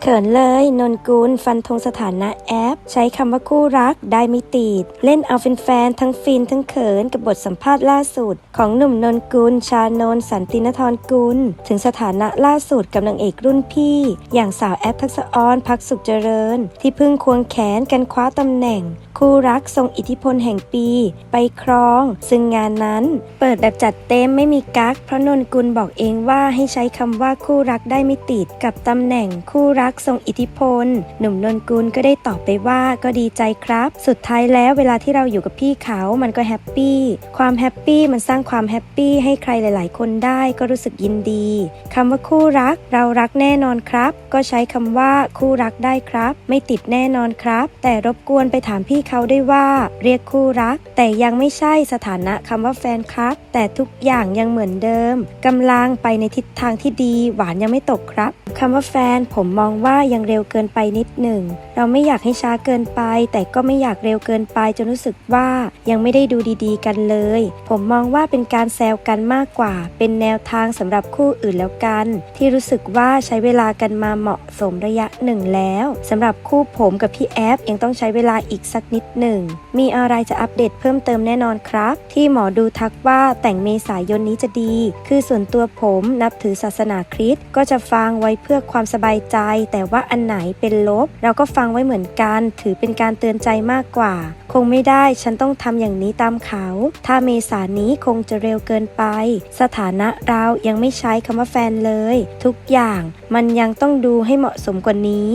เขินเลย นนกุลฟันธงสถานะแอป ใช้คำว่าคู่รักได้ไม่ติด เล่นเอาแฟนๆทั้งฟินทั้งเขินกับบทสัมภาษณ์ล่าสุด ของหนุ่มนนกุลชานนสันตินทรกุล ถึงสถานะล่าสุดกับนางเอกรุ่นพี่ อย่างสาวแอปทักษออนพักสุขเจริญ ที่เพิ่งควงแขนกันคว้าตำแหน่ง คู่รักทรงอิทธิพลแห่งปี ไปครอง ซึ่งงานนั้น เปิดแบบจัดเต็มไม่มีกักเพราะนนกุลบอกเองว่าให้ใช้คำว่าคู่รักได้ไม่ติดกับตำแหน่งคู่รักทรงอิทธิพล หนุ่มนนกุลก็ได้ตอบไปว่าก็ดีใจครับ สุดท้ายแล้วเวลาที่เราอยู่กับพี่เขามันก็แฮปปี้ความแฮปปี้มันสร้างความแฮปปี้ให้ใครหลาย ๆ คนได้ก็รู้สึกยินดีคำว่าคู่รักเรารักแน่นอนครับ ก็ใช้คำว่าคู่รักได้ครับ ไม่ติดแน่นอนครับ แต่รบกวนไปถามพี่เขาได้วยว่า เรียกคู่รัก แต่ยังไม่ใช่สถานะคำว่าแฟนครับ แต่ทุกอย่างยังเหมือนเดิมกำลังไปในทิศทางที่ดี หวานยังไม่ตกครับ คำว่าแฟน ผมมองว่ายังเร็วเกินไปนิดหนึ่ง เราไม่อยากให้ช้าเกินไป แต่ก็ไม่อยากเร็วเกินไปจนรู้สึกว่ายังไม่ได้ดูดีๆ กันเลย ผมมองว่าเป็นการแซวกันมากกว่า เป็นแนวทางสำหรับคู่อื่นแล้วกัน ที่รู้สึกว่าใช้เวลากันมาเหมาะสมระยะหนึ่งแล้วสำหรับคู่ผมกับพี่แอฟยังต้องใช้เวลาอีกสักนิดหนึ่ง มีอะไรจะอัปเดตเพิ่มเติมแน่นอนครับ ที่หมอดูทักว่าแต่งเมษายนนี้จะดี คือส่วนตัวผมนับถือศาสนาคริสต์ก็จะฟังไว้เพื่อความสบายใจ แต่ว่าอันไหนเป็นลบ เราก็ฟังไว้เหมือนกัน ถือเป็นการเตือนใจมากกว่า คงไม่ได้ฉันต้องทำอย่างนี้ตามเขา ถ้าเมษานี้คงจะเร็วเกินไป สถานะเรายังไม่ใช้คำว่าแฟนเลย ทุกอย่างมันยังต้องดูให้เหมาะสมกว่านี้